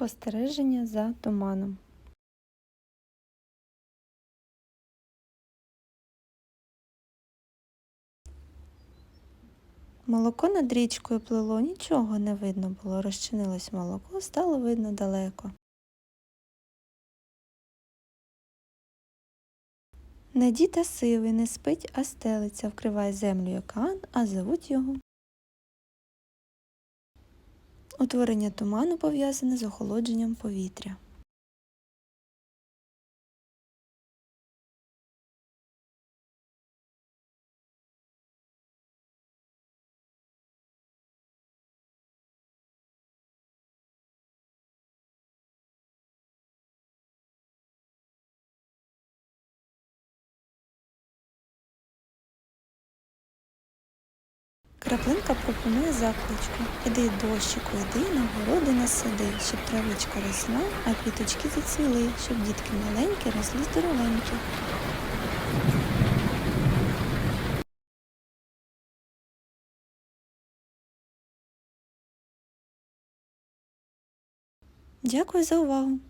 Спостереження за туманом. Молоко над річкою плило, нічого не видно було. Розчинилось молоко, стало видно далеко. Не дід а сивий, не спить, а стелиться, вкриває землю океан, а зовуть його. Утворення туману пов'язане з охолодженням повітря. Краплинка пропонує закличку. Іди, дощику, іди, на городи насади, щоб травичка росла, а квіточки зацвіли, щоб дітки маленькі росли здоровенькі. Дякую за увагу!